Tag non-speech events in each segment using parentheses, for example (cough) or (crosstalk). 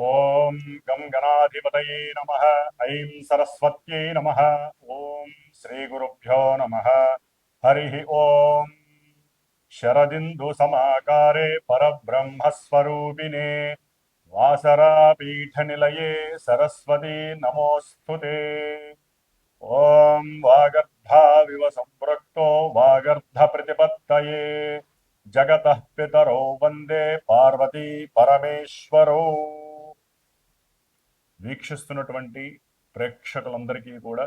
ॐ गं गणाधिपतये नम, ऐं सरस्वत्यै नमः नम श्रीगुरुभ्यो नमः। हरिः ॐ। शरदिन्दुसमाकारे वासरापीठ निल सरस्वती नमोस्तु ते। ॐ वागर्धाविव वागर्ध वागर्धप्रतिपत्तये जगतः पितरो वंदे पार्वती परमेश्वरौ। వీక్షిస్తున్నటువంటి ప్రేక్షకులందరికీ కూడా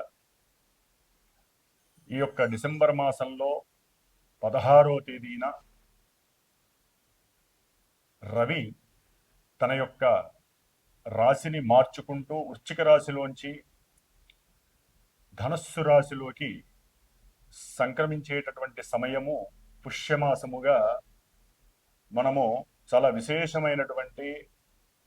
ఈ యొక్క డిసెంబర్ మాసంలో పదహారో తేదీన రవి తన యొక్క రాశిని మార్చుకుంటూ వృశ్చిక రాశిలోంచి ధనస్సు రాశిలోకి సంక్రమించేటటువంటి సమయము పుష్యమాసముగా మనము చాలా విశేషమైనటువంటి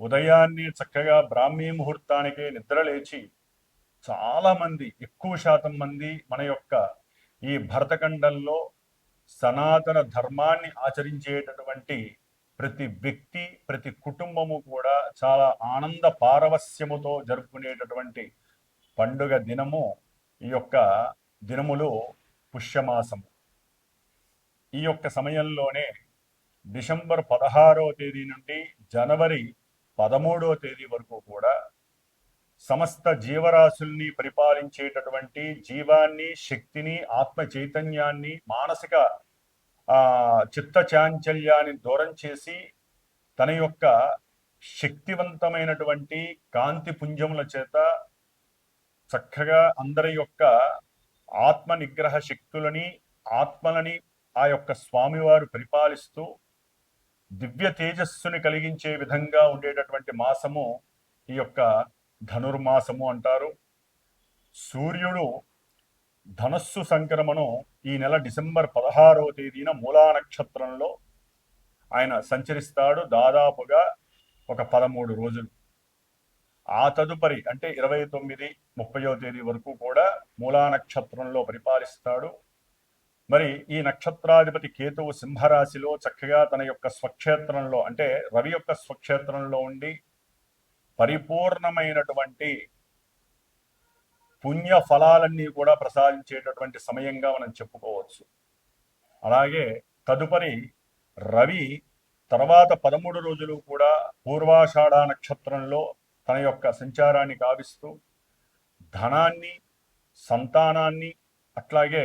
ఉదయాన్నే చక్కగా బ్రాహ్మీ ముహూర్తానికే నిద్రలేచి లేచి చాలామంది ఎక్కువ శాతం మంది మన యొక్క ఈ భరతఖండంలో సనాతన ధర్మాన్ని ఆచరించేటటువంటి ప్రతి వ్యక్తి ప్రతి కుటుంబము కూడా చాలా ఆనంద పారవస్యముతో జరుపుకునేటటువంటి పండుగ దినము ఈ యొక్క దినములు పుష్యమాసము. ఈ యొక్క సమయంలోనే డిసెంబర్ పదహారవ తేదీ నుండి జనవరి పదమూడవ తేదీ వరకు కూడా సమస్త జీవరాశుల్ని పరిపాలించేటటువంటి జీవాన్ని శక్తిని ఆత్మ చైతన్యాన్ని మానసిక చిత్త చాంచల్యాన్ని దూరం చేసి తన యొక్క శక్తివంతమైనటువంటి కాంతి పుంజముల చేత చక్కగా అందరి యొక్క ఆత్మ నిగ్రహ శక్తులని ఆత్మలని ఆ యొక్క స్వామివారు పరిపాలిస్తూ దివ్య తేజస్సుని కలిగించే విధంగా ఉండేటటువంటి మాసము ఈ యొక్క ధనుర్మాసము అంటారు. సూర్యుడు ధనస్సు సంక్రమణం ఈ నెల డిసెంబర్ పదహారవ తేదీన మూలా నక్షత్రంలో ఆయన సంచరిస్తాడు దాదాపుగా ఒక పదమూడు రోజులు. ఆ తదుపరి అంటే ఇరవై తొమ్మిది ముప్పయో తేదీ వరకు కూడా మూలా నక్షత్రంలో పరిపాలిస్తాడు. మరి ఈ నక్షత్రాధిపతి కేతువు సింహరాశిలో చక్కగా తన యొక్క స్వక్షేత్రంలో అంటే రవి యొక్క స్వక్షేత్రంలో ఉండి పరిపూర్ణమైనటువంటి పుణ్య ఫలాలన్నీ కూడా ప్రసాదించేటటువంటి సమయంగా మనం చెప్పుకోవచ్చు. అలాగే తదుపరి రవి తర్వాత పదమూడు రోజులు కూడా పూర్వాషాఢ నక్షత్రంలో తన యొక్క సంచారాన్ని కావిస్తూ ధనాన్ని సంతానాన్ని అట్లాగే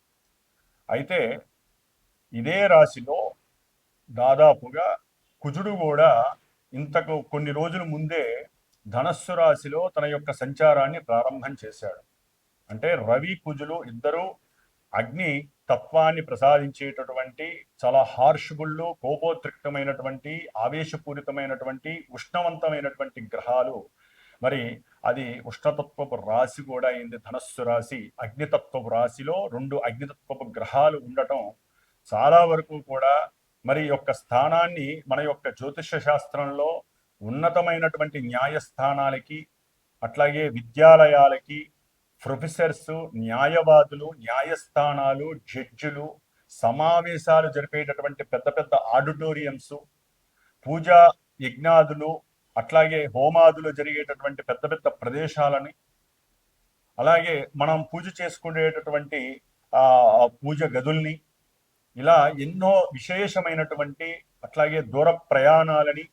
అయితే ఇదే రాశిలో దాదాపుగా కుజుడు కూడా ఇంతకు కొన్ని రోజుల ముందే ధనస్సు రాశిలో తన యొక్క సంచారాన్ని ప్రారంభం చేశాడు. అంటే రవి కుజులు ఇద్దరూ అగ్ని తత్వాన్ని ప్రసాదించేటటువంటి చాలా హార్షుగుళ్ళు కోపోద్రిక్తమైనటువంటి ఆవేశపూరితమైనటువంటి ఉష్ణవంతమైనటువంటి గ్రహాలు. మరి అది ఉష్ణతత్వపు రాశి కూడా అయింది. ధనస్సు రాశి అగ్నితత్వపు రాశిలో రెండు అగ్నితత్వపు గ్రహాలు ఉండటం చాలా వరకు కూడా మరి యొక్క స్థానాన్ని మన యొక్క జ్యోతిష శాస్త్రంలో ఉన్నతమైనటువంటి న్యాయస్థానాలకి అట్లాగే విద్యాలయాలకి ప్రొఫెసర్స్ న్యాయవాదులు న్యాయస్థానాలు జడ్జిలు సమావేశాలు జరిపేటటువంటి పెద్ద పెద్ద ఆడిటోరియంస్ పూజా యజ్ఞాదులు అట్లాగే హోమాదులు జరిగేటటువంటి పెద్ద పెద్ద ప్రదేశాలని అలాగే మనం పూజ చేసుకునేటటువంటి ఆ పూజ గదుల్ని ఇలా ఎన్నో విశేషమైనటువంటి అట్లాగే దూర ప్రయాణాలని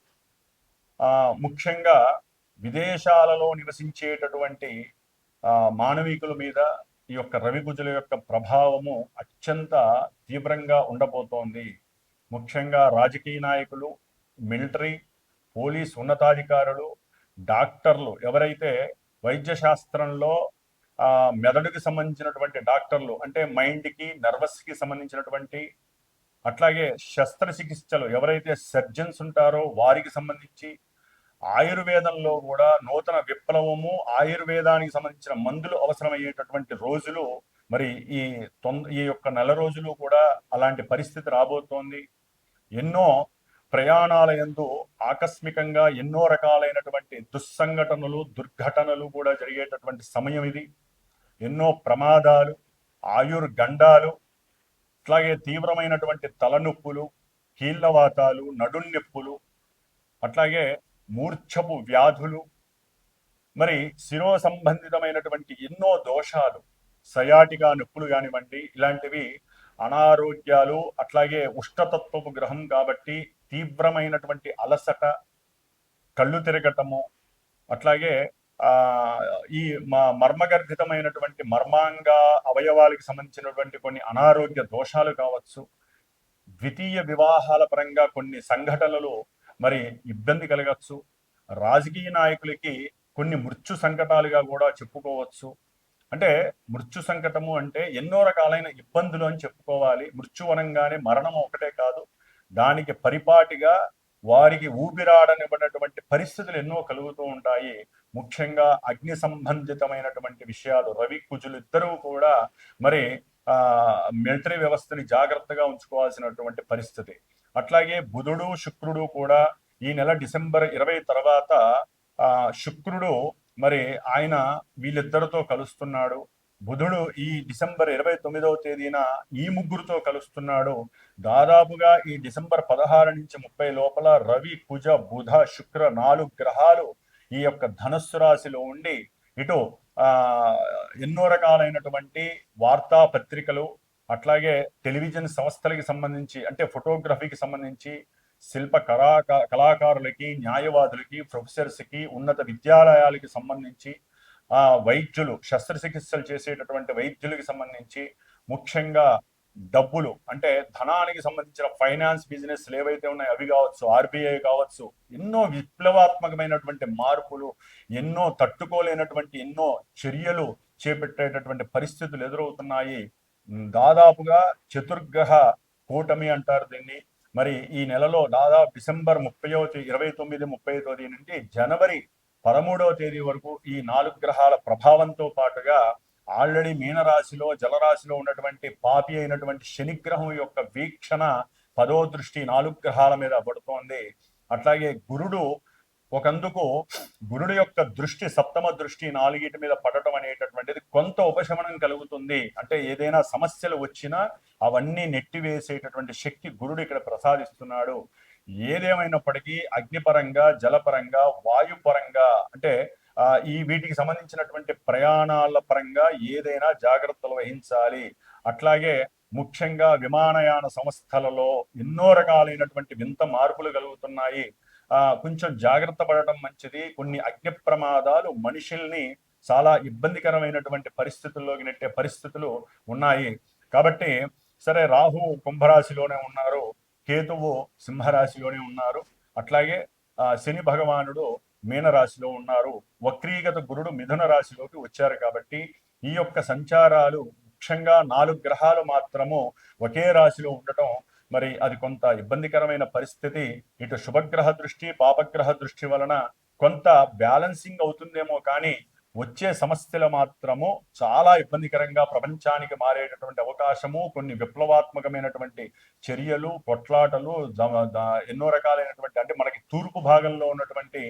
ముఖ్యంగా విదేశాలలో నివసించేటటువంటి మానవీకుల మానవికుల మీద ఈ యొక్క రవి కుజుల యొక్క ప్రభావము అత్యంత తీవ్రంగా ఉండబోతోంది. ముఖ్యంగా రాజకీయ నాయకులు మిలిటరీ పోలీస్ ఉన్నతాధికారులు డాక్టర్లు ఎవరైతే వైద్య శాస్త్రంలో ఆ మెదడుకి సంబంధించినటువంటి డాక్టర్లు అంటే మైండ్కి నర్వస్కి సంబంధించినటువంటి అట్లాగే శస్త్రచికిత్సలు ఎవరైతే సర్జన్స్ ఉంటారో వారికి సంబంధించి ఆయుర్వేదంలో కూడా నూతన విప్లవము ఆయుర్వేదానికి సంబంధించిన మందులు అవసరమయ్యేటటువంటి రోజులు మరి ఈ తొంద ఈ యొక్క నెల రోజులు కూడా అలాంటి పరిస్థితి రాబోతోంది. ఎన్నో ప్రయాణాల ఎందు ఆకస్మికంగా ఎన్నో రకాలైనటువంటి దుస్సంఘటనలు దుర్ఘటనలు కూడా జరిగేటటువంటి సమయం ఇది. ఎన్నో ప్రమాదాలు ఆయుర్గండాలు అట్లాగే తీవ్రమైనటువంటి తలనొప్పులు కీళ్ళవాతాలు నడున్నొప్పులు అట్లాగే మూర్ఛపు వ్యాధులు. మరి శిరో సంబంధితమైనటువంటి ఎన్నో దోషాలు సయాటిగా నొప్పులు కానివ్వండి ఇలాంటివి అనారోగ్యాలు అట్లాగే ఉష్ణతత్వపు గ్రహం కాబట్టి తీవ్రమైనటువంటి అలసట కళ్ళు తిరగటము అట్లాగే ఆ ఈ మా మర్మగర్భితమైనటువంటి మర్మాంగ అవయవాలకు సంబంధించినటువంటి కొన్ని అనారోగ్య దోషాలు కావచ్చు ద్వితీయ వివాహాల పరంగా కొన్ని సంఘటనలు మరి ఇబ్బంది కలగచ్చు రాజకీయ నాయకులకి కొన్ని మృత్యు సంకటాలుగా కూడా చెప్పుకోవచ్చు. అంటే మృత్యు సంకటము అంటే ఎన్నో రకాలైన ఇబ్బందులు అని చెప్పుకోవాలి. మృత్యు అనగానే మరణం ఒకటే కాదు. దానికి పరిపాటిగా వారికి ఊపిరాడనివ్వనటువంటి పరిస్థితులు ఎన్నో కలుగుతూ ఉంటాయి. ముఖ్యంగా అగ్ని సంబంధితమైనటువంటి విషయాలు రవి కుజులు ఇద్దరూ కూడా మరి ఆ మిలిటరీ వ్యవస్థని జాగ్రత్తగా ఉంచుకోవాల్సినటువంటి పరిస్థితి. అట్లాగే బుధుడు శుక్రుడు కూడా ఈ నెల డిసెంబర్ ఇరవై తర్వాత ఆ శుక్రుడు మరి ఆయన వీళ్ళిద్దరితో కలుస్తున్నాడు. బుధుడు ఈ డిసెంబర్ ఇరవై తొమ్మిదవ తేదీన ఈ ముగ్గురుతో కలుస్తున్నాడు. దాదాపుగా ఈ డిసెంబర్ పదహారు నుంచి ముప్పై లోపల రవి కుజ బుధ శుక్ర నాలుగు గ్రహాలు ఈ యొక్క ధనస్సు రాశిలో ఉండి ఇటు ఆ ఎన్నో రకాలైనటువంటి వార్తా పత్రికలు అట్లాగే టెలివిజన్ సంస్థలకి సంబంధించి అంటే ఫోటోగ్రఫీకి సంబంధించి శిల్ప కళాకారులకి న్యాయవాదులకి ప్రొఫెసర్స్కి ఉన్నత విద్యాలయాలకి సంబంధించి ఆ వైద్యులు శస్త్రచికిత్సలు చేసేటటువంటి వైద్యులకి సంబంధించి ముఖ్యంగా డబ్బులు అంటే ధనానికి సంబంధించిన ఫైనాన్స్ బిజినెస్ ఏవైతే ఉన్నాయో అవి కావచ్చు ఆర్బీఐ కావచ్చు ఎన్నో విప్లవాత్మకమైనటువంటి మార్పులు ఎన్నో తట్టుకోలేనటువంటి ఎన్నో చర్యలు చేపట్టేటటువంటి పరిస్థితులు ఎదురవుతున్నాయి. దాదాపుగా చతుర్గ్రహ కూటమి అంటారు దీన్ని. మరి ఈ నెలలో దాదాపు డిసెంబర్ ముప్పైవ ఇరవై తొమ్మిది ముప్పై తేదీ నుండి జనవరి పదమూడవ తేదీ వరకు ఈ నాలుగు గ్రహాల ప్రభావంతో పాటుగా ఆల్రెడీ మీనరాశిలో జలరాశిలో ఉన్నటువంటి పాపి అయినటువంటి శనిగ్రహం యొక్క వీక్షణ పదో దృష్టి నాలుగు గ్రహాల మీద పడుతోంది. అట్లాగే గురుడు ఒకందుకు గురుడు యొక్క దృష్టి సప్తమ దృష్టి నాలుగిటి మీద పడటం అనేటటువంటిది కొంత ఉపశమనం కలుగుతుంది. అంటే ఏదైనా సమస్యలు వచ్చినా అవన్నీ నెట్టివేసేటటువంటి శక్తి గురుడు ఇక్కడ ప్రసాదిస్తున్నాడు. ఏదేమైనప్పటికీ అగ్నిపరంగా జలపరంగా వాయుపరంగా అంటే ఈ వీటికి సంబంధించినటువంటి ప్రయాణాల పరంగా ఏదైనా జాగ్రత్తలు వహించాలి. అట్లాగే ముఖ్యంగా విమానయాన సంస్థలలో ఎన్నో రకాలైనటువంటి వింత మార్పులు కలుగుతున్నాయి. ఆ కొంచెం జాగ్రత్త పడటం మంచిది. కొన్ని అగ్ని ప్రమాదాలు మనుషుల్ని చాలా ఇబ్బందికరమైనటువంటి పరిస్థితుల్లోకి నెట్టే పరిస్థితులు ఉన్నాయి. కాబట్టి సరే రాహు కుంభరాశిలోనే ఉన్నారు. కేతువు సింహరాశిలోనే ఉన్నారు. అట్లాగే శని భగవానుడు మీనరాశిలో ఉన్నారు. వక్రీగత గురుడు మిథున రాశిలోకి వచ్చారు కాబట్టి ఈ యొక్క సంచారాలు ముఖ్యంగా నాలుగు గ్రహాలు మాత్రము ఒకే రాశిలో ఉండటం మరి అది కొంత ఇబ్బందికరమైన పరిస్థితి. ఇటు శుభగ్రహ దృష్టి పాపగ్రహ దృష్టి వలన కొంత బ్యాలెన్సింగ్ అవుతుందేమో కానీ వచ్చే సమస్యలు మాత్రము చాలా ఇబ్బందికరంగా ప్రపంచానికి మారేటటువంటి అవకాశము కొన్ని విప్లవాత్మకమైనటువంటి చర్యలు కొట్లాటలు ఎన్నో రకాలైనటువంటి అంటే మనకి తూర్పు భాగంలో ఉన్నటువంటి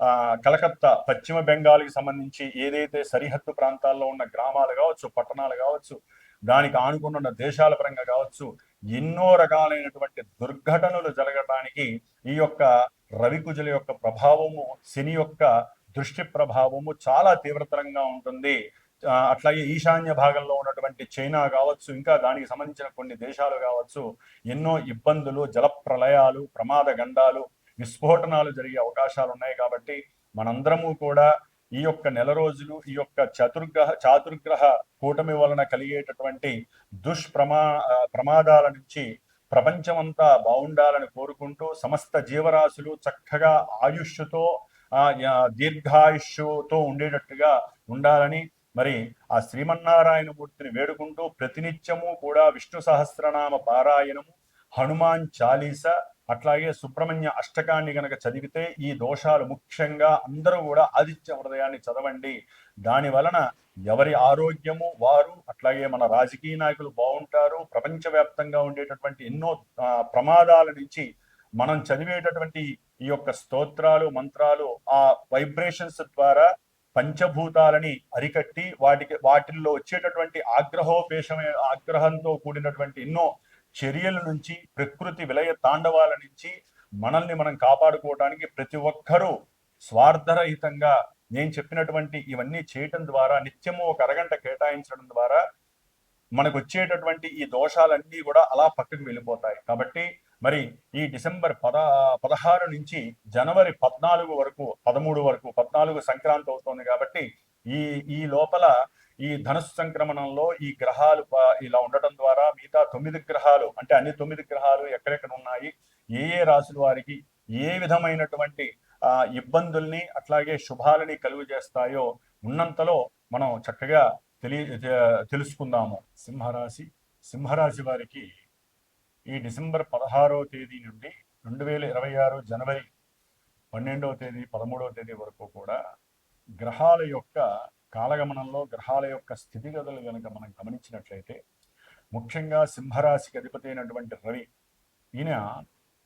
ఆ, కలకత్తా పశ్చిమ బెంగాల్కి సంబంధించి ఏదైతే సరిహద్దు ప్రాంతాల్లో ఉన్న గ్రామాలు కావచ్చు పట్టణాలు కావచ్చు దానికి ఆనుకున్న ఉన్న దేశాల పరంగా కావచ్చు ఎన్నో రకాలైనటువంటి దుర్ఘటనలు జరగడానికి ఈ యొక్క రవికుజుల యొక్క ప్రభావము శని యొక్క దృష్టి ప్రభావము చాలా తీవ్రతరంగా ఉంటుంది. అట్లాగే ఈశాన్య భాగంలో ఉన్నటువంటి చైనా కావచ్చు ఇంకా దానికి సంబంధించిన కొన్ని దేశాలు కావచ్చు ఎన్నో ఇబ్బందులు జలప్రలయాలు ప్రమాద గండాలు విస్ఫోటనాలు జరిగే అవకాశాలు ఉన్నాయి కాబట్టి మనందరము కూడా ఈ యొక్క నెల రోజులు ఈ యొక్క చతుర్గ్రహ చాతుర్గ్రహ కూటమి వలన కలిగేటటువంటి దుష్ప్రమా ప్రమాదాల నుంచి ప్రపంచమంతా బాగుండాలని కోరుకుంటూ సమస్త జీవరాశులు చక్కగా ఆయుష్తో దీర్ఘాయుష్తో ఉండేటట్టుగా ఉండాలని మరి ఆ శ్రీమన్నారాయణ మూర్తిని వేడుకుంటూ ప్రతినిత్యము కూడా విష్ణు సహస్రనామ పారాయణము హనుమాన్ చాలీస అట్లాగే సుబ్రహ్మణ్య అష్టకాన్ని గనక చదివితే ఈ దోషాలు ముఖ్యంగా అందరూ కూడా ఆదిత్య హృదయాన్ని చదవండి. దాని వలన ఎవరి ఆరోగ్యము వారు అట్లాగే మన రాజకీయ నాయకులు బాగుంటారు ప్రపంచవ్యాప్తంగా ఉండేటటువంటి ఎన్నో ప్రమాదాల నుంచి మనం చదివేటటువంటి ఈ యొక్క స్తోత్రాలు మంత్రాలు ఆ వైబ్రేషన్స్ ద్వారా పంచభూతాలని అరికట్టి వాటికి వాటిల్లో వచ్చేటటువంటి ఆగ్రహోపేషమే ఆగ్రహంతో కూడినటువంటి ఎన్నో చర్యల నుంచి ప్రకృతి విలయ తాండవాల నుంచి మనల్ని మనం కాపాడుకోవడానికి ప్రతి ఒక్కరూ స్వార్థరహితంగా నేను చెప్పినటువంటి ఇవన్నీ చేయటం ద్వారా నిత్యము ఒక అరగంట కేటాయించడం ద్వారా మనకు వచ్చేటటువంటి ఈ దోషాలన్నీ కూడా అలా పక్కకు వెళ్ళిపోతాయి. కాబట్టి మరి ఈ డిసెంబర్ పద పదహారు నుంచి జనవరి పద్నాలుగు వరకు పదమూడు వరకు పద్నాలుగు సంక్రాంతి అవుతోంది కాబట్టి ఈ ఈ లోపల ఈ ధనుసు సంక్రమణంలో ఈ గ్రహాలు ఇలా ఉండటం ద్వారా మిగతా తొమ్మిది గ్రహాలు అంటే అన్ని తొమ్మిది గ్రహాలు ఎక్కడెక్కడ ఉన్నాయి ఏ ఏ రాశుల వారికి ఏ విధమైనటువంటి ఆ ఇబ్బందుల్ని అట్లాగే శుభాలని కలుగు చేస్తాయో ఉన్నంతలో మనం చక్కగా తెలియ తెలుసుకుందాము. సింహరాశి సింహరాశి వారికి ఈ డిసెంబర్ పదహారవ తేదీ నుండి రెండు వేల ఇరవై ఆరు జనవరి పన్నెండవ తేదీ పదమూడవ తేదీ వరకు కూడా గ్రహాల యొక్క కాలగమనంలో గ్రహాల యొక్క స్థితిగతులు కనుక మనం గమనించినట్లయితే ముఖ్యంగా సింహరాశికి అధిపతి అయినటువంటి రవి ఈయన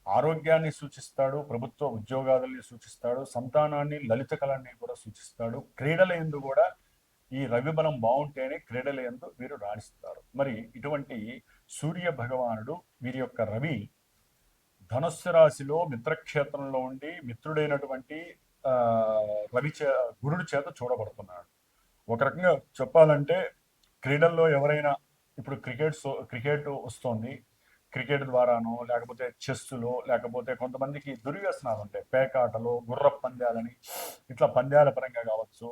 ఆరోగ్యాన్ని సూచిస్తాడు ప్రభుత్వ ఉద్యోగాలని సూచిస్తాడు సంతానాన్ని లలిత కళని కూడా సూచిస్తాడు. క్రీడల ఎందు కూడా ఈ రవి బలం బాగుంటేనే క్రీడల ఎందు వీరు రాణిస్తారు. మరి ఇటువంటి సూర్య భగవానుడు వీరి యొక్క రవి ధనుస్సు రాశిలో మిత్రక్షేత్రంలో ఉండి మిత్రుడైనటువంటి రవి చే గురుడి చేత చూడబడుతున్నాడు. ఒక రకంగా చెప్పాలంటే క్రీడల్లో ఎవరైనా ఇప్పుడు క్రికెట్ సో క్రికెట్ వస్తోంది. క్రికెట్ ద్వారానో లేకపోతే చెస్సులో లేకపోతే కొంతమందికి దుర్వ్యసనాలు ఉంటాయి. పేకాటలో గుర్ర పందాలని ఇట్లా పందాల పరంగా కావచ్చు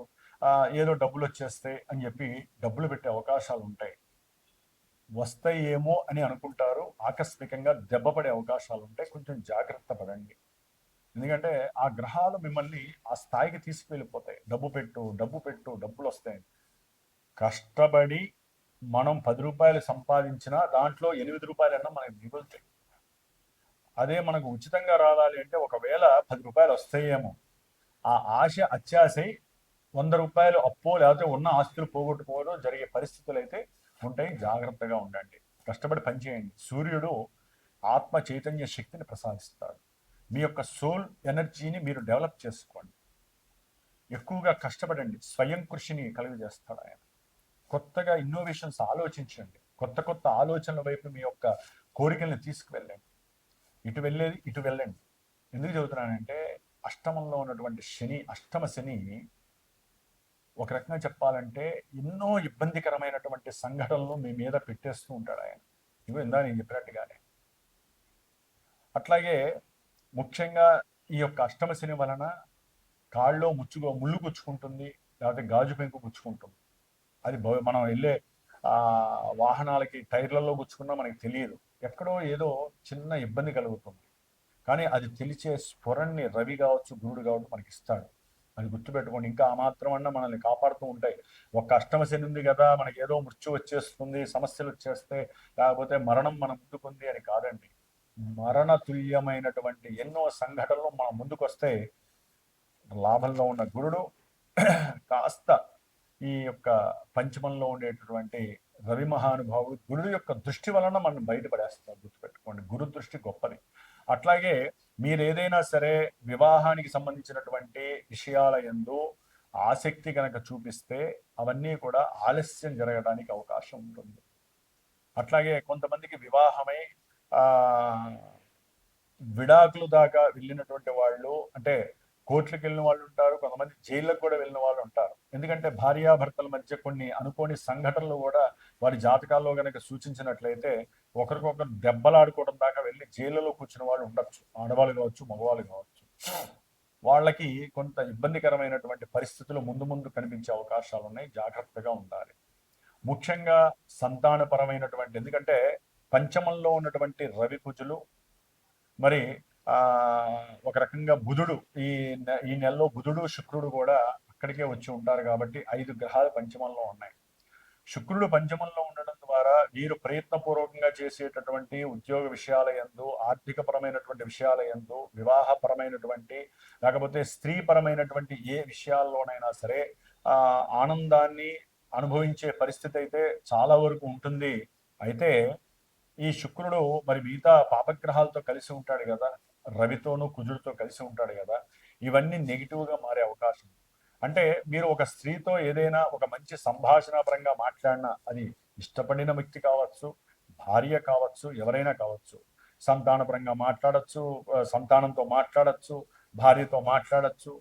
ఏదో డబ్బులు వచ్చేస్తాయి అని చెప్పి డబ్బులు పెట్టే అవకాశాలు ఉంటాయి. వస్తాయేమో అని అనుకుంటారు. ఆకస్మికంగా దెబ్బపడే అవకాశాలు ఉంటాయి కొంచెం జాగ్రత్త పడండి. ఎందుకంటే ఆ గ్రహాలు మిమ్మల్ని ఆ స్థాయికి తీసుకువెళ్ళిపోతాయి. డబ్బు పెట్టు డబ్బు పెట్టు డబ్బులు వస్తాయి కష్టపడి మనం పది రూపాయలు సంపాదించినా దాంట్లో ఎనిమిది రూపాయలన్నా మనకి మిగులుతాయి అదే మనకు ఉచితంగా రావాలి అంటే ఒకవేళ పది రూపాయలు వస్తాయేమో. ఆ ఆశ అత్యాశై వంద రూపాయలు అప్పో లేకపోతే ఉన్న ఆస్తులు పోగొట్టుకోవడం జరిగే పరిస్థితులు అయితే ఉంటాయి. జాగ్రత్తగా ఉండండి. కష్టపడి పనిచేయండి సూర్యుడు ఆత్మ చైతన్య శక్తిని ప్రసాదిస్తాడు. మీ యొక్క సోల్ ఎనర్జీని మీరు డెవలప్ చేసుకోండి. ఎక్కువగా కష్టపడండి. స్వయం కృషిని కలుగజేస్తాడు ఆయన. కొత్తగా ఇన్నోవేషన్స్ ఆలోచించండి. కొత్త కొత్త ఆలోచనల వైపు మీ యొక్క కోరికల్ని తీసుకువెళ్ళండి. ఇటు వెళ్ళేది ఇటు వెళ్ళండి. ఎందుకు చదువుతున్నానంటే అష్టమంలో ఉన్నటువంటి శని అష్టమ శని ఒక రకంగా చెప్పాలంటే ఎన్నో ఇబ్బందికరమైనటువంటి సంఘటనలు మీ మీద పెట్టేస్తూ ఉంటాడు ఆయన. ఇవో ఇందా నేను చెప్పినట్టుగానే. అట్లాగే ముఖ్యంగా ఈ యొక్క అష్టమ శని వలన కాళ్ళలో ముచ్చుకో ముళ్ళు గుచ్చుకుంటుంది లేకపోతే గాజు పెంకు గుచ్చుకుంటుంది. అది భవ- మనం వెళ్ళే ఆ వాహనాలకి టైర్లలో గుచ్చుకున్నా మనకి తెలియదు. ఎక్కడో ఏదో చిన్న ఇబ్బంది కలుగుతుంది. కానీ అది తెలిసే స్ఫురణ్ణి రవి కావచ్చు గురుడు కావచ్చు మనకి ఇస్తాడు. అది గుర్తుపెట్టుకోండి. ఇంకా ఆ మాత్రం అన్న మనల్ని కాపాడుతూ ఉంటాయి. ఒక అష్టమ ఉంది కదా మనకి ఏదో మృత్యు వచ్చేస్తుంది సమస్యలు వచ్చేస్తే లేకపోతే మరణం మన ముందుకుంది అని కాదండి. మరణ తుల్యమైనటువంటి ఎన్నో సంఘటనలు మన ముందుకు వస్తే లాభంలో ఉన్న గురుడు (clears throat) కాస్త ఈ యొక్క పంచమంలో ఉండేటటువంటి రవి మహానుభావుడు గురుడు యొక్క దృష్టి వలన మనం బయటపడేస్తాం గుర్తుపెట్టుకోండి. గురు దృష్టి గొప్పది. అట్లాగే మీరు ఏదైనా సరే వివాహానికి సంబంధించినటువంటి విషయాల యందు ఆసక్తి కనుక చూపిస్తే అవన్నీ కూడా ఆలస్యం జరగడానికి అవకాశం ఉంటుంది. అట్లాగే కొంతమందికి వివాహమై ఆ విడాకులు దాకా వెళ్ళినటువంటి వాళ్ళు అంటే కోర్టులకు వెళ్ళిన వాళ్ళు ఉంటారు కొంతమంది జైళ్ళకు కూడా వెళ్ళిన వాళ్ళు ఉంటారు ఎందుకంటే భార్యాభర్తల మధ్య కొన్ని అనుకోని సంఘటనలు కూడా వారి జాతకాల్లో కనుక సూచించినట్లయితే ఒకరికొకరు దెబ్బలాడుకోవడం దాకా వెళ్ళి జైళ్ళలో కూర్చున్న వాళ్ళు ఉండొచ్చు. ఆడవాళ్ళు కావచ్చు మగవాళ్ళు కావచ్చు. వాళ్ళకి కొంత ఇబ్బందికరమైనటువంటి పరిస్థితులు ముందు ముందు కనిపించే అవకాశాలు ఉన్నాయి. జాగ్రత్తగా ఉండాలి. ముఖ్యంగా సంతానపరమైనటువంటి ఎందుకంటే పంచమంలో ఉన్నటువంటి రవి కుజులు మరి ఒక రకంగా బుధుడు ఈ ఈ నెలలో బుధుడు శుక్రుడు కూడా అక్కడికే వచ్చి ఉంటారు కాబట్టి ఐదు గ్రహాలు పంచమంలో ఉన్నాయి. శుక్రుడు పంచమంలో ఉండడం ద్వారా వీరు ప్రయత్నపూర్వకంగా చేసేటటువంటి ఉద్యోగ విషయాల యందు ఆర్థికపరమైనటువంటి విషయాల యందు వివాహపరమైనటువంటి లేకపోతే స్త్రీపరమైనటువంటి ఏ విషయాల్లోనైనా సరే ఆ ఆనందాన్ని అనుభవించే పరిస్థితి అయితే చాలా వరకు ఉంటుంది. అయితే ఈ శుక్రుడు మరి మిగతా పాపగ్రహాలతో కలిసి ఉంటాడు కదా రవితోనూ కుజుడితో కలిసి ఉంటాడు కదా ఇవన్నీ నెగిటివ్గా మారే అవకాశం. అంటే మీరు ఒక స్త్రీతో ఏదైనా ఒక మంచి సంభాషణాపరంగా మాట్లాడినా అది ఇష్టపడిన వ్యక్తి కావచ్చు భార్య కావచ్చు ఎవరైనా కావచ్చు సంతానపరంగా మాట్లాడచ్చు సంతానంతో మాట్లాడచ్చు భార్యతో మాట్లాడచ్చు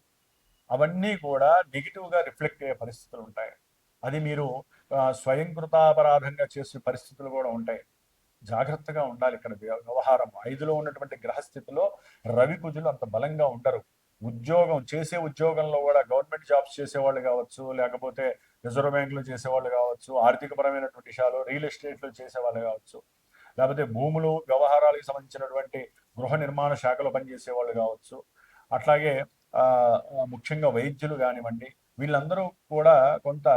అవన్నీ కూడా నెగిటివ్గా రిఫ్లెక్ట్ అయ్యే పరిస్థితులు ఉంటాయి. అది మీరు స్వయంకృతాపరాధంగా చేసే పరిస్థితులు కూడా ఉంటాయి. జాగ్రత్తగా ఉండాలి. ఇక్కడ వ్యవహారం. ఐదులో ఉన్నటువంటి గ్రహస్థితిలో రవి కుజులు అంత బలంగా ఉండరు. ఉద్యోగం చేసే ఉద్యోగంలో కూడా గవర్నమెంట్ జాబ్స్ చేసేవాళ్ళు కావచ్చు లేకపోతే రిజర్వ్ బ్యాంకులో చేసేవాళ్ళు కావచ్చు ఆర్థికపరమైనటువంటి విషయాలు రియల్ ఎస్టేట్లో చేసేవాళ్ళు కావచ్చు లేకపోతే భూములు వ్యవహారాలకు సంబంధించినటువంటి గృహ నిర్మాణ శాఖలో పనిచేసే వాళ్ళు కావచ్చు. అట్లాగే ముఖ్యంగా వైద్యులు కానివ్వండి వీళ్ళందరూ కూడా కొంత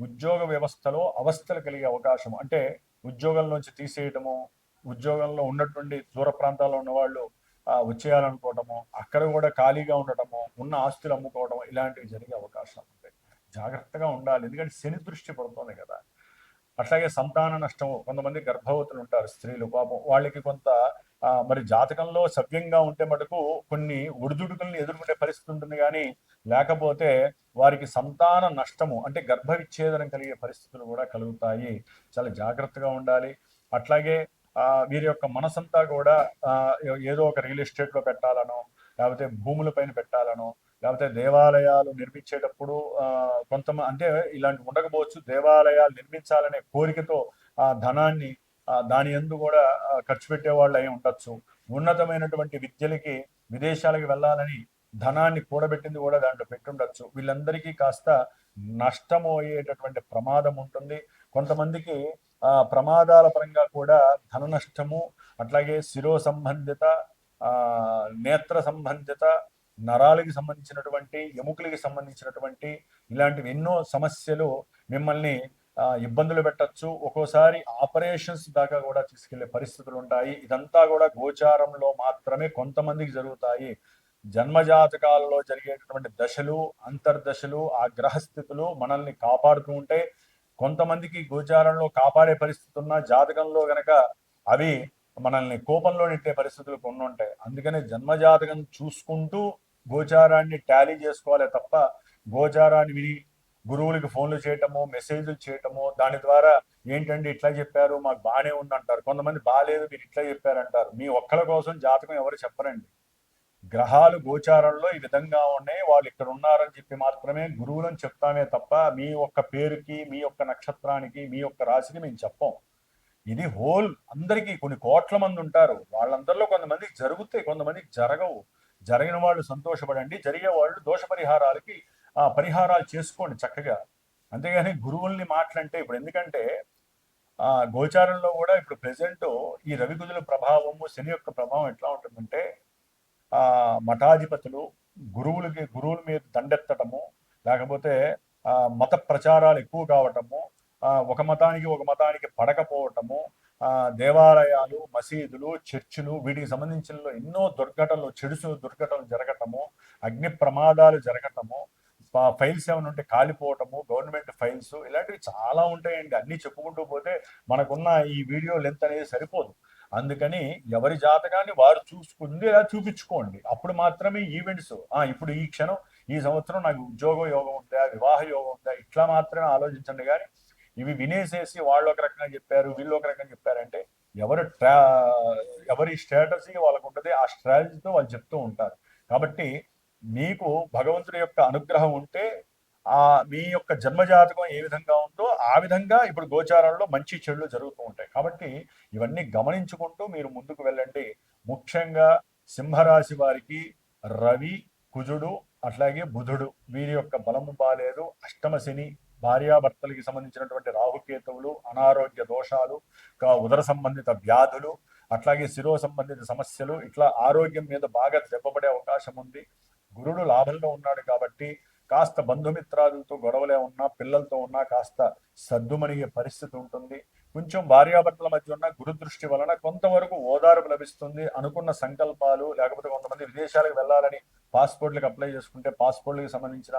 ఉద్యోగ వ్యవస్థలో అవస్థలు కలిగే అవకాశం. అంటే ఉద్యోగంలోంచి తీసేయటము ఉద్యోగంలో ఉన్నటువంటి దూర ప్రాంతాల్లో ఉన్న వాళ్ళు వచ్చేయాలనుకోవటము అక్కడ కూడా ఖాళీగా ఉండటము ఉన్న ఆస్తులు అమ్ముకోవడం ఇలాంటివి జరిగే అవకాశం ఉంటాయి జాగ్రత్తగా ఉండాలి. ఎందుకంటే శని దృష్టి పడుతుంది కదా. అట్లాగే సంతాన నష్టం కొంతమంది గర్భవతులు ఉంటారు స్త్రీలు పాపం. వాళ్ళకి కొంత మరి జాతకంలో సవ్యంగా ఉంటే మటుకు కొన్ని ఒడిదుడుకుల్ని ఎదుర్కొనే పరిస్థితి ఉంటుంది కానీ లేకపోతే వారికి సంతాన నష్టము అంటే గర్భ విచ్ఛేదనం కలిగే పరిస్థితులు కూడా కలుగుతాయి. చాలా జాగ్రత్తగా ఉండాలి. అట్లాగే వీరి యొక్క మనసంతా కూడా ఏదో ఒక రియల్ ఎస్టేట్లో పెట్టాలనో లేకపోతే భూముల పైన పెట్టాలనో లేకపోతే దేవాలయాలు నిర్మించేటప్పుడు ఆ, కొంతమంది అంటే ఇలాంటి ఉండకపోవచ్చు. దేవాలయాలు నిర్మించాలనే కోరికతో ఆ ధనాన్ని దాని ఎందు కూడా ఖర్చు పెట్టే వాళ్ళు అయి ఉండొచ్చు. ఉన్నతమైనటువంటి విద్యలకి విదేశాలకు వెళ్ళాలని ధనాన్ని కూడబెట్టింది కూడా దాంట్లో పెట్టుండొచ్చు. వీళ్ళందరికీ కాస్త నష్టమయ్యేటటువంటి ప్రమాదం ఉంటుంది. కొంతమందికి ఆ ప్రమాదాల పరంగా కూడా ధన నష్టము అట్లాగే శిరో సంబంధిత నేత్ర సంబంధిత నరాలకి సంబంధించినటువంటి ఎముకలకి సంబంధించినటువంటి ఇలాంటివి ఎన్నో సమస్యలు మిమ్మల్ని ఇబ్బందులు పెట్టచ్చు. ఒక్కోసారి ఆపరేషన్స్ దాకా కూడా తీసుకెళ్ళే పరిస్థితులు ఉంటాయి ఇదంతా కూడా గోచారంలో మాత్రమే కొంతమందికి జరుగుతాయి. జన్మజాతకాలలో జరిగేటటువంటి దశలు అంతర్దశలు ఆ గ్రహస్థితులు మనల్ని కాపాడుతూ ఉంటే కొంతమందికి గోచారంలో కాపాడే పరిస్థితి ఉన్న జాతకంలో గనక అవి మనల్ని కోపంలో నెట్టే పరిస్థితులు కొన్ని ఉంటాయి. అందుకనే జన్మజాతకం చూసుకుంటూ గోచారాన్ని టాలీ చేసుకోవాలి తప్ప గోచారాన్ని విని గురువులకి ఫోన్లు చేయటము మెసేజ్లు చేయటము దాని ద్వారా ఏంటంటే ఇట్లా చెప్పారు మాకు బాగానే ఉంది అంటారు కొంతమంది బాగాలేదు మీరు ఇట్లా చెప్పారంటారు. మీ ఒక్కల కోసం జాతకం ఎవరు చెప్పరండి. గ్రహాలు గోచారంలో ఈ విధంగా ఉన్నాయి. వాళ్ళు ఇక్కడ ఉన్నారని చెప్పి మాత్రమే గురువులను చెప్తామే తప్ప మీ యొక్క పేరుకి మీ యొక్క నక్షత్రానికి మీ యొక్క రాశికి మేము చెప్పం. ఇది హోల్ అందరికీ కొన్ని కోట్ల మంది ఉంటారు. వాళ్ళందరిలో కొంతమందికి జరుగుతాయి కొంతమందికి జరగవు. జరిగిన వాళ్ళు సంతోషపడండి జరిగే వాళ్ళు దోష పరిహారాలకి ఆ పరిహారాలు చేసుకోండి చక్కగా. అంతేగాని గురువుల్ని మాటలంటే ఇప్పుడు ఎందుకంటే ఆ గోచారంలో కూడా ఇప్పుడు ప్రజెంట్ ఈ రవికుదుల ప్రభావము శని యొక్క ప్రభావం ఎట్లా ఉంటుందంటే ఆ మఠాధిపతులు గురువులకి గురువుల మీద దండెత్తటము లేకపోతే ఆ మత ప్రచారాలు ఎక్కువ కావటము ఒక మతానికి ఒక మతానికి పడకపోవటము ఆ దేవాలయాలు మసీదులు చర్చిలు వీటికి సంబంధించిన ఎన్నో దుర్ఘటనలు చెడుసు దుర్ఘటనలు జరగటము అగ్ని ప్రమాదాలు జరగటము ఫైల్స్ ఏమైనా ఉంటే కాలిపోవటము గవర్నమెంట్ ఫైల్స్ ఇలాంటివి చాలా ఉంటాయండి. అన్ని చెప్పుకుంటూ పోతే మనకున్న ఈ వీడియో లెంత్ అనేది సరిపోదు. అందుకని ఎవరి జాతకాన్ని వారు చూసుకుంది ఇలా చూపించుకోండి. అప్పుడు మాత్రమే ఈవెంట్స్ ఆ ఇప్పుడు ఈ క్షణం ఈ సంవత్సరం నాకు ఉద్యోగ యోగం ఉందా వివాహ యోగం ఉందా ఇట్లా మాత్రమే ఆలోచించండి. కానీ ఇవి వినేసేసి వాళ్ళు ఒక రకంగా చెప్పారు వీళ్ళు ఒక రకంగా చెప్పారంటే ఎవరు ట్రా ఎవరి స్ట్రాటజీ వాళ్ళకు ఉంటుంది ఆ స్ట్రాటజీతో వాళ్ళు చెప్తూ ఉంటారు. కాబట్టి మీకు భగవంతుడి యొక్క అనుగ్రహం ఉంటే ఆ మీ యొక్క జన్మజాతకం ఏ విధంగా ఉందో ఆ విధంగా ఇప్పుడు గోచారంలో మంచి చెడులు జరుగుతూ ఉంటాయి. కాబట్టి ఇవన్నీ గమనించుకుంటూ మీరు ముందుకు వెళ్ళండి. ముఖ్యంగా సింహరాశి వారికి రవి కుజుడు అట్లాగే బుధుడు వీరి యొక్క బలము బాలేదు. అష్టమ శని భార్యాభర్తలకి సంబంధించినటువంటి రాహుకేతువులు అనారోగ్య దోషాలు ఉదర సంబంధిత వ్యాధులు అట్లాగే శిరో సంబంధిత సమస్యలు ఇట్లా ఆరోగ్యం మీద బాగా దెబ్బపడే అవకాశం ఉంది. గురుడు లాభంలో ఉన్నాడు కాబట్టి కాస్త బంధుమిత్రాదులతో గొడవలే ఉన్నా పిల్లలతో ఉన్నా కాస్త సర్దుమణిగే పరిస్థితి ఉంటుంది. కొంచెం భార్యాభర్తల మధ్య ఉన్న గురుదృష్టి వలన కొంతవరకు ఓదార్పు లభిస్తుంది. అనుకున్న సంకల్పాలు లేకపోతే కొంతమంది విదేశాలకు వెళ్ళాలని పాస్పోర్ట్లకు అప్లై చేసుకుంటే పాస్పోర్ట్లకు సంబంధించిన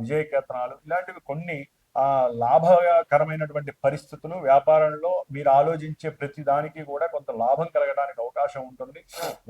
విజయ విజయకేతనాలు ఇలాంటివి కొన్ని లాభకరమైనటువంటి పరిస్థితులు వ్యాపారంలో మీరు ఆలోచించే ప్రతి దానికి కూడా కొంత లాభం కలగడానికి అవకాశం ఉంటుంది.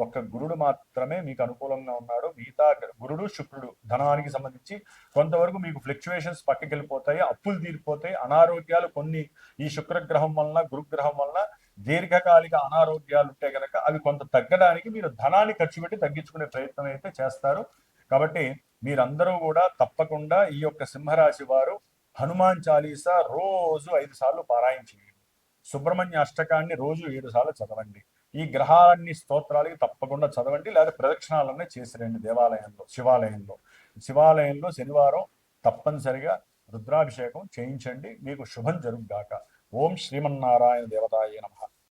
ఒక్క గురుడు మాత్రమే మీకు అనుకూలంగా ఉన్నాడు. మిగతా గురుడు శుక్రుడు ధనానికి సంబంధించి కొంతవరకు మీకు ఫ్లక్చువేషన్స్ పక్కకి వెళ్ళిపోతాయి అప్పులు తీరిపోతాయి. అనారోగ్యాలు కొన్ని ఈ శుక్రగ్రహం వలన గురుగ్రహం వలన దీర్ఘకాలిక అనారోగ్యాలు ఉంటే కనుక అవి కొంత తగ్గడానికి మీరు ధనాన్ని ఖర్చు పెట్టి తగ్గించుకునే ప్రయత్నం అయితే చేస్తారు. కాబట్టి మీరందరూ కూడా తప్పకుండా ఈ యొక్క సింహరాశి వారు హనుమాన్ చాలీసా రోజు ఐదు సార్లు పారాయణ చేయండి. సుబ్రహ్మణ్య అష్టకాన్ని రోజు ఏడు సార్లు చదవండి. ఈ గ్రహాలన్నీ స్తోత్రాలకి తప్పకుండా చదవండి లేదా ప్రదక్షిణాలన్నీ చేసిరండి దేవాలయంలో శివాలయంలో. శివాలయంలో శనివారం తప్పనిసరిగా రుద్రాభిషేకం చేయించండి. మీకు శుభం జరుగుగాక. ఓం శ్రీమన్నారాయణ దేవతాయ నమః.